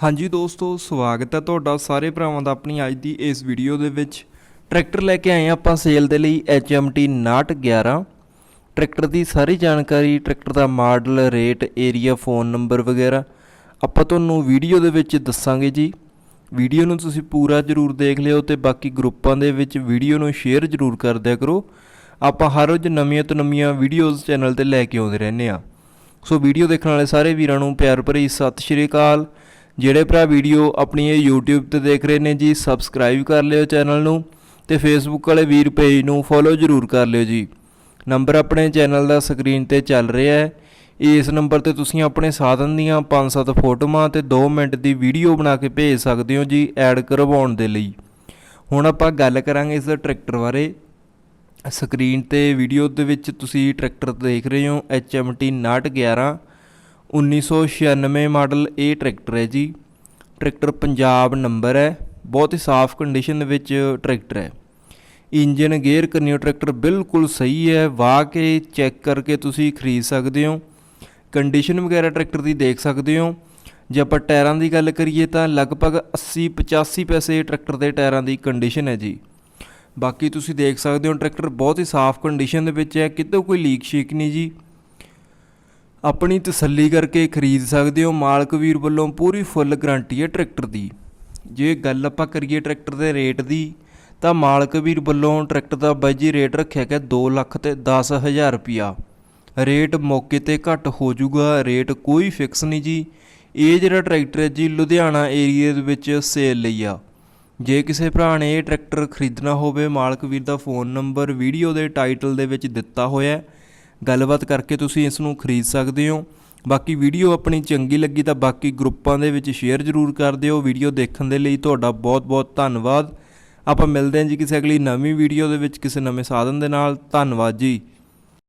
ਹਾਂਜੀ ਦੋਸਤੋ, ਸਵਾਗਤ ਹੈ ਤੁਹਾਡਾ ਸਾਰੇ ਭਰਾਵਾਂ ਦਾ ਆਪਣੀ ਅੱਜ ਦੀ ਇਸ ਵੀਡੀਓ ਦੇ ਵਿੱਚ। ਟਰੈਕਟਰ ਲੈ ਕੇ ਆਏ ਹਾਂ ਆਪਾਂ ਸੇਲ ਦੇ ਲਈ HMT 911 ਟਰੈਕਟਰ ਦੀ ਸਾਰੀ ਜਾਣਕਾਰੀ, ਟਰੈਕਟਰ ਦਾ model, rate area phone number ਵਗੈਰਾ ਆਪਾਂ ਤੁਹਾਨੂੰ ਵੀਡੀਓ ਦੇ ਵਿੱਚ ਦੱਸਾਂਗੇ ਜੀ। ਵੀਡੀਓ ਨੂੰ ਤੁਸੀਂ ਪੂਰਾ ਜਰੂਰ ਦੇਖ ਲਿਓ ਤੇ ਬਾਕੀ ਗਰੁੱਪਾਂ ਦੇ ਵਿੱਚ ਵੀਡੀਓ ਨੂੰ ਸ਼ੇਅਰ ਜਰੂਰ ਕਰ ਦਿਆ ਕਰੋ। ਆਪਾਂ ਹਰ ਰੋਜ਼ ਨਵੀਆਂ ਤੋਂ ਨਵੀਆਂ ਵੀਡੀਓਜ਼ ਚੈਨਲ ਤੇ ਲੈ ਕੇ ਆਉਂਦੇ ਰਹਿੰਦੇ ਆ ਸੋ ਵੀਡੀਓ ਦੇਖਣ ਵਾਲੇ ਸਾਰੇ ਵੀਰਾਂ ਨੂੰ ਪਿਆਰ ਭਰੀ ਸਤਿ ਸ਼੍ਰੀ ਅਕਾਲ। ਜਿਹੜੇ ਭਰਾ ਵੀਡੀਓ ਆਪਣੀ ਇਹ YouTube ਤੇ ਦੇਖ ਰਹੇ ਨੇ ਜੀ ਸਬਸਕ੍ਰਾਈਬ ਕਰ ਲਿਓ ਚੈਨਲ ਨੂੰ ਤੇ Facebook ਵਾਲੇ ਵੀਰ ਪੇਜ ਨੂੰ ਫੋਲੋ ਜਰੂਰ ਕਰ ਲਿਓ ਜੀ। ਨੰਬਰ ਆਪਣੇ ਚੈਨਲ ਦਾ ਸਕਰੀਨ ਤੇ ਚੱਲ ਰਿਹਾ ਹੈ। ਇਸ ਨੰਬਰ ਤੇ ਤੁਸੀਂ ਆਪਣੇ ਸਾਧਨ ਦੀਆਂ 5-7 ਫੋਟੋਆਂ ਤੇ 2 ਮਿੰਟ ਦੀ ਵੀਡੀਓ ਬਣਾ ਕੇ ਭੇਜ ਸਕਦੇ ਹੋ ਜੀ ਐਡ ਕਰਵਾਉਣ ਦੇ ਲਈ। ਹੁਣ ਆਪਾਂ ਗੱਲ ਕਰਾਂਗੇ ਇਸ ਟਰੈਕਟਰ ਬਾਰੇ। ਸਕਰੀਨ ਤੇ ਵੀਡੀਓ ਦੇ ਵਿੱਚ ਤੁਸੀਂ ਟਰੈਕਟਰ ਦੇਖ ਰਹੇ ਹੋ HMT 911 1996 ਮਾਡਲ ਇਹ ਟਰੈਕਟਰ ਹੈ ਜੀ। ਟਰੈਕਟਰ ਪੰਜਾਬ ਨੰਬਰ ਹੈ। ਬਹੁਤ ਹੀ ਸਾਫ਼ ਕੰਡੀਸ਼ਨ ਵਿੱਚ ਟਰੈਕਟਰ ਹੈ। ਇੰਜਨ ਗੇਅਰ ਕਰਨੀਓ ਟਰੈਕਟਰ ਬਿਲਕੁਲ ਸਹੀ ਹੈ। ਵਾਹ ਕੇ ਚੈੱਕ ਕਰਕੇ ਤੁਸੀਂ ਖਰੀਦ ਸਕਦੇ ਹੋ। ਕੰਡੀਸ਼ਨ ਵਗੈਰਾ ਟਰੈਕਟਰ ਦੀ ਦੇਖ ਸਕਦੇ ਹੋ। ਜੇ ਆਪਾਂ ਟਾਇਰਾਂ ਦੀ ਗੱਲ ਕਰੀਏ ਤਾਂ ਲਗਭਗ 80 85 ਪੈਸੇ ਟਰੈਕਟਰ ਦੇ ਟਾਇਰਾਂ ਦੀ ਕੰਡੀਸ਼ਨ ਹੈ ਜੀ। ਬਾਕੀ ਤੁਸੀਂ ਦੇਖ ਸਕਦੇ ਹੋ ਟਰੈਕਟਰ ਬਹੁਤ ਹੀ ਸਾਫ਼ ਕੰਡੀਸ਼ਨ ਦੇ ਵਿੱਚ ਹੈ। ਕਿਤੇ ਕੋਈ ਲੀਕ ਸ਼ੀਕ ਨਹੀਂ ਜੀ। ਆਪਣੀ ਤਸੱਲੀ ਕਰਕੇ ਖਰੀਦ ਸਕਦੇ ਹੋ। ਮਾਲਕ ਵੀਰ ਵੱਲੋਂ ਪੂਰੀ ਫੁੱਲ ਗਾਰੰਟੀ ਹੈ ਟਰੈਕਟਰ ਦੀ। ਜੇ ਗੱਲ ਆਪਾਂ ਕਰੀਏ ਟਰੈਕਟਰ ਦੇ ਰੇਟ ਦੀ, ਤਾਂ ਮਾਲਕ ਵੀਰ ਵੱਲੋਂ ਟਰੈਕਟਰ ਦਾ ਬਾਈ ਜੀ ਰੇਟ ਰੱਖਿਆ ਗਿਆ 2 ਲੱਖ ਤੇ 10000 ਰੁਪਿਆ ਰੇਟ ਮੌਕੇ ਤੇ ਘੱਟ ਹੋ ਜਾਊਗਾ, ਰੇਟ ਕੋਈ ਫਿਕਸ ਨਹੀਂ ਜੀ। ਇਹ ਜਿਹੜਾ ਟਰੈਕਟਰ ਹੈ ਜੀ, ਲੁਧਿਆਣਾ ਏਰੀਆ ਦੇ ਵਿੱਚ ਸੇਲ ਲਈ ਆ। ਜੇ ਕਿਸੇ ਭਰਾ ਨੇ ਇਹ ਟਰੈਕਟਰ ਖਰੀਦਣਾ ਹੋਵੇ, ਮਾਲਕ ਵੀਰ ਦਾ ਫੋਨ ਨੰਬਰ, ਵੀਡੀਓ ਦੇ ਟਾਈਟਲ ਦੇ ਵਿੱਚ ਦਿੱਤਾ ਹੋਇਆ ਹੈ। ਗੱਲਬਾਤ ਕਰਕੇ ਤੁਸੀਂ ਇਸ ਨੂੰ ਖਰੀਦ ਸਕਦੇ ਹੋ। ਬਾਕੀ ਵੀਡੀਓ ਆਪਣੀ ਚੰਗੀ ਲੱਗੀ ਤਾਂ ਬਾਕੀ ਗਰੁੱਪਾਂ ਦੇ ਵਿੱਚ ਸ਼ੇਅਰ ਜ਼ਰੂਰ ਕਰ ਦਿਓ। ਵੀਡੀਓ ਦੇਖਣ ਦੇ ਲਈ ਤੁਹਾਡਾ ਬਹੁਤ-ਬਹੁਤ ਧੰਨਵਾਦ। ਆਪਾਂ ਮਿਲਦੇ ਹਾਂ ਜੀ ਕਿਸੇ ਅਗਲੀ ਨਵੀਂ ਵੀਡੀਓ ਦੇ ਵਿੱਚ ਕਿਸੇ ਨਵੇਂ ਸਾਧਨ ਦੇ ਨਾਲ। ਧੰਨਵਾਦ ਜੀ।